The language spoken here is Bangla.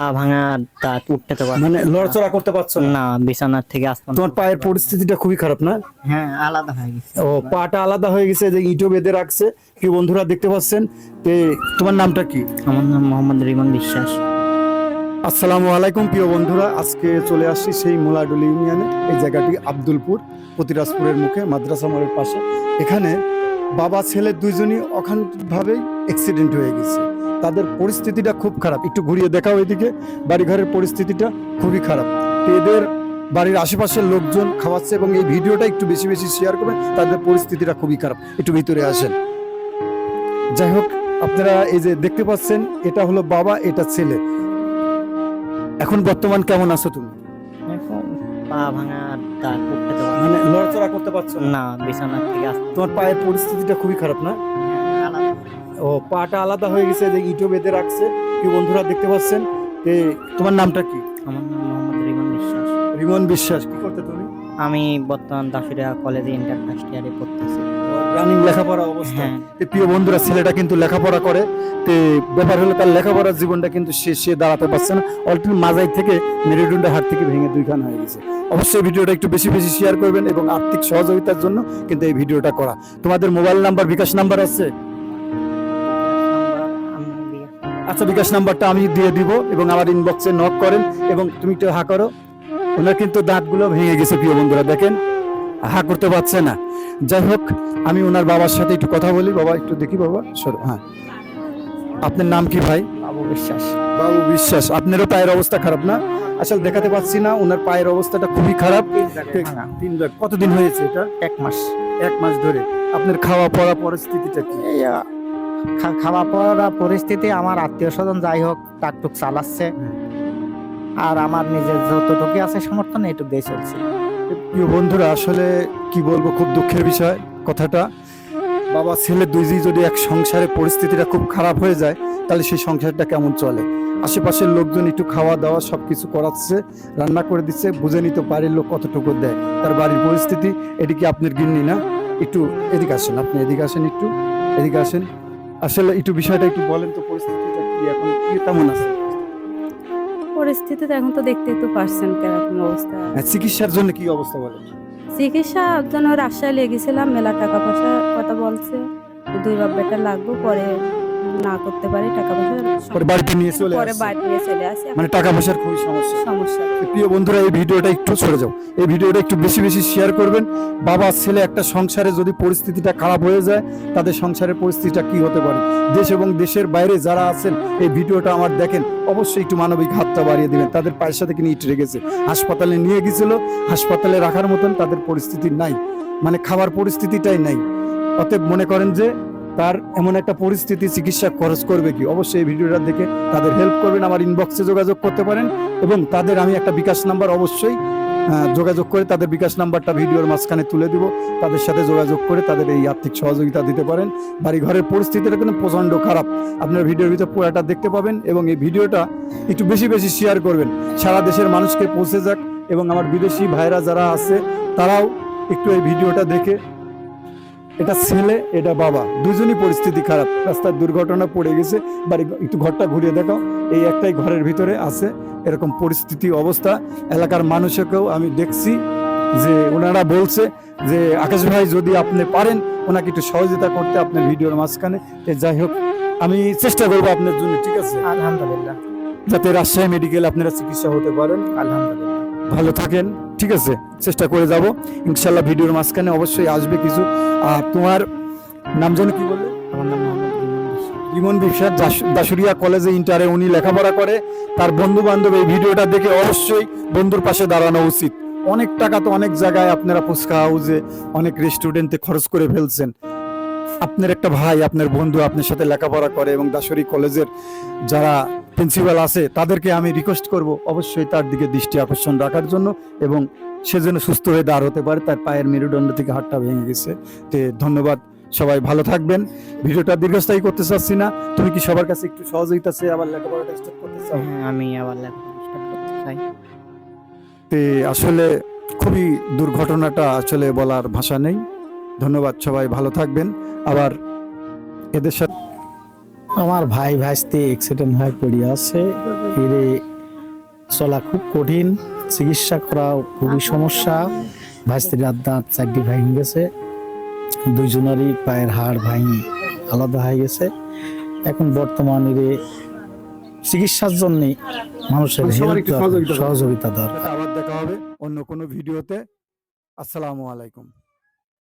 ভাঙা দাঁত উঠতে মানে লড়চড়া করতে পারছ না? বিছানার থেকে তোমার পায়ের পরিস্থিতিটা খুবই খারাপ না? হ্যাঁ আলাদা হয়ে গেছে। ও পাটা আলাদা হয়ে গেছে যে ইটো বেঁধে রাখছে। কি বন্ধুরা দেখতে পাচ্ছেন? তে তোমার নামটা কি? আমার নাম মোহাম্মদ রিমন বিশ্বাস। আসসালামু আলাইকুম প্রিয় বন্ধুরা। আজকে চলে আসছি সেই মোলাডুলি ইউনিয়নে এই জায়গাটি আব্দুলপুর প্রতিরাজপুরের মুখে মাদ্রাসা মোড়ের পাশে। এখানে বাবা ছেলে দুইজনই অখান্তভাবেই অ্যাক্সিডেন্ট হয়ে গেছে। তাদের পরিস্থিতিটা খুব খারাপ। একটু ঘুরিয়ে দেখাও এদিকে। বাড়িঘরের পরিস্থিতিটা খুবই খারাপ। এদের বাড়ির আশেপাশের লোকজন খাওয়াচ্ছে এবং এই ভিডিওটা একটু বেশি বেশি শেয়ার করবেন। তাদের পরিস্থিতিটা খুবই খারাপ। একটু ভিতরে আসেন। যাই হোক আপনারা এই যে দেখতে পাচ্ছেন এটা হলো বাবা এটা ছেলে। এখন বর্তমান কেমন আছো তুমি? পা ভাঙা দাঁত মানে লড়চড়া করতে পারছ না? না বিছানার থেকে তোমার পায়ের পরিস্থিতিটা খুবই খারাপ না? আলাদা ও পাটা আলাদা হয়ে গেছে যে ইটো বেঁধে রাখছে। কি বন্ধুরা দেখতে পাচ্ছেন? তে তোমার নামটা কি? আমার নাম মোহাম্মদ রিমন বিশ্বাস। রিমন বিশ্বাস কি করতে তুমি? আমি বর্তমান দাসুরিয়া কলেজে ইন্টার ফার্স্ট ইয়ারে পড়তেছি। রানিং লেখাপড়া অবস্থা। হ্যাঁ। তে প্রিয় বন্ধুরা ছেলেটা কিন্তু লেখাপড়া করে। তে ব্যাপার হলো তার লেখাপড়ার জীবনটা কিন্তু সে সে দাঁড়াতে পারছে না। অল্টির মাজাই থেকে মেরুদণ্ডের হাত থেকে ভেঙে দুইখান হয়ে গেছে। অবশ্যই ভিডিওটা একটু বেশি বেশি শেয়ার করবেন এবং আর্থিক সহযোগিতার জন্য কিন্তু এই ভিডিওটা করা। তোমাদের মোবাইল নাম্বার বিকাশ নাম্বার আছে? আচ্ছা বিকাশ নাম্বারটা আমি দিয়ে দিব এবং আমার ইনবক্সে নক করেন এবং তুমি একটু হা করো। ওনার কিন্তু দাঁতগুলো ভেঙে গেছে প্রিয় বন্ধুরা দেখেন। হা করতে পারছে না। যাই হোক আমি ওনার বাবার সাথে একটু কথা বলি। বাবা একটু দেখি বাবা। সরো হ্যাঁ। আপনার নাম কি ভাই? বাবু বিশ্বাস। বাবু বিশ্বাস। আপনারও পায়ের অবস্থা খারাপ না? আসলে দেখাতে পাচ্ছি না ওনার পায়ের অবস্থাটা খুবই খারাপ। তিন। কতদিন হয়েছে এটা? এক মাস। এক মাস ধরে। আপনার খাওয়া পড়া পরিস্থিতিটা কি? খাওয়া পড়া পরিস্থিতি, আমার আত্মীয় স্বজন যাই হোক, টাকটুক চালাচ্ছে। আর আমার নিজের যতটুকু আছে সমর্থন এইটুকু দিয়ে চলছে। প্রিয় বন্ধুরা, আসলে কি বলব, খুব দুঃখের বিষয় কথাটা। বাবা, ছেলে দুইজি যদি এক সংসারে পরিস্থিতিটা খুব খারাপ হয়ে যায়, তাহলে সেই সংসারটা কেমন চলে? আশেপাশের লোকজন একটু খাওয়া দাওয়া সবকিছু করাচ্ছে, রান্না করে দিচ্ছে, বুঝে নিতে বাড়ির লোক কতটুকু দেয়, তার বাড়ির পরিস্থিতি। এটি কি আপনার গিন্নি না? একটু এদিকে আসেন, আপনি এদিকে আসেন একটু, এদিকে আসেন। আসলে একটু বিষয়টা একটু বলেন তো পরিস্থিতিটা কি? এখন কি কেমন আছে? পরিস্থিতি তো এখন তো দেখতে তো পারছেন কেরকম অবস্থা। হ্যাঁ, চিকিৎসার জন্য কি অবস্থা বলেন? চিকিৎসার জন্য রাজশাহী লেগেছিলাম মেলা টাকা পয়সা কথা বলছে। দুই বাপ বেটা লাগবে পরে না করতে পারি টাকা পয়সা পরে বাড়িতে নিয়ে চলে পরে আসছে। বাড়ি নিয়ে চলে আসে। মানে টাকা পয়সার খুবই সমস্যা। সমস্যা। প্রিয় বন্ধুরা এই ভিডিওটা একটু সরে যাও। এই ভিডিওটা একটু বেশি বেশি শেয়ার করবেন। বাবা ছেলে একটা সংসারে যদি পরিস্থিতিটা খারাপ হয়ে যায় তাদের সংসারের পরিস্থিতিটা কি হতে পারে? দেশ এবং দেশের বাইরে যারা আছেন এই ভিডিওটা আমার দেখেন অবশ্যই একটু মানবিক হাতটা বাড়িয়ে দিবেন। তাদের পায়ের সাথে কিনে ইট রেখেছে? হাসপাতালে নিয়ে গেছিল হাসপাতালে রাখার মতন তাদের পরিস্থিতি নাই। মানে খাবার পরিস্থিতিটাই নাই। অতএব মনে করেন যে তার এমন একটা পরিস্থিতি চিকিৎসা খরচ করবে কি? অবশ্যই এই ভিডিওটা দেখে তাদের হেল্প করবেন, আমার ইনবক্সে যোগাযোগ করতে পারেন এবং তাদের আমি একটা বিকাশ নাম্বার অবশ্যই যোগাযোগ করে তাদের বিকাশ নাম্বারটা ভিডিওর মাঝখানে তুলে দিব। তাদের সাথে যোগাযোগ করে তাদের এই আর্থিক সহযোগিতা দিতে পারেন। বাড়ি ঘরের পরিস্থিতিটা কিন্তু প্রচণ্ড খারাপ। আপনার ভিডিওর ভিতরে পুরাটা দেখতে পাবেন এবং এই ভিডিওটা একটু বেশি বেশি শেয়ার করবেন। সারা দেশের মানুষকে পৌঁছে যাক এবং আমার বিদেশি ভাইরা যারা আছে, তারাও একটু এই ভিডিওটা দেখে এটা ছেলে এটা বাবা। দুজনই পরিস্থিতি খারাপ। রাস্তার দুর্ঘটনা পড়ে গেছে বাড়ি একটু ঘরটা ঘুরিয়ে দেখাও। এই একটাই ঘরের ভিতরে আছে। এরকম পরিস্থিতি অবস্থা। এলাকার মানুষকেও আমি দেখছি যে ওনারা বলছে যে আকাশ ভাই যদি আপনি পারেন ওনাকে একটু সহযোগিতা করতে আপনার ভিডিওর মাঝখানে। যাই হোক আমি চেষ্টা করব আপনার জন্য ঠিক আছে? আলহামদুলিল্লাহ। যাতে রাজশাহী মেডিকেল আপনারা চিকিৎসা হতে পারেন। আলহামদুলিল্লাহ। ভালো থাকেন ঠিক আছে? চেষ্টা করে যাব। ইনশাল্লাহ ভিডিওর মাঝখানে অবশ্যই আসবে কিছু। আর তোমার নাম যেন কি বললে? আমার নাম রিমন বিশ্বাস। বিমন বিশ্বাস দাসুরিয়া কলেজে ইন্টারে উনি লেখাপড়া করে। তার বন্ধু বান্ধব এই ভিডিওটা দেখে অবশ্যই বন্ধুর পাশে দাঁড়ানো উচিত। অনেক টাকা তো অনেক জায়গায় আপনারা ফুচকা হাউসে অনেক রেস্টুরেন্টে খরচ করে ফেলছেন। আপনার একটা ভাই আপনার বন্ধু আপনার সাথে লেখাপড়া করে এবং দাসুরি কলেজের যারা প্রিন্সিপাল আছে তাদেরকে আমি রিকোয়েস্ট করব অবশ্যই তার দিকে দৃষ্টি আকর্ষণ রাখার জন্য এবং সে যেন সুস্থ হয়ে দাঁড় হতে পারে তার পায়ের মেরুদণ্ড থেকে হাতটা ভেঙে গেছে। তে ধন্যবাদ সবাই ভালো থাকবেন। ভিডিওটা দীর্ঘস্থায়ী করতে চাচ্ছি না। তুমি কি সবার কাছে একটু সহযোগিতা চেয়ে আবার লেখাপড়াটা স্টার্ট করতে চাও? হ্যাঁ, আমি আবার লেখাপড়া স্টার্ট করতে চাই। তে আসলে খুবই দুর্ঘটনাটা আসলে বলার ভাষা নেই। ধন্যবাদ সবাই ভালো থাকবেন। আবার এদের সাথে আমার ভাই ভাইস্তে অ্যাক্সিডেন্ট হয়ে পড়ে আছে। এরে চলা খুব কঠিন। চিকিৎসা করা খুবই সমস্যা। ভাইস্তির রাত দাঁত চারটি ভেঙে গেছে। দুইজনেরই পায়ের হাড় ভাঙি আলাদা হয়ে গেছে। এখন বর্তমান এরে চিকিৎসার জন্য মানুষের মানে। সহযোগিতা দরকার। আবার দেখা হবে অন্য কোনো ভিডিওতে। আসসালামু আলাইকুম।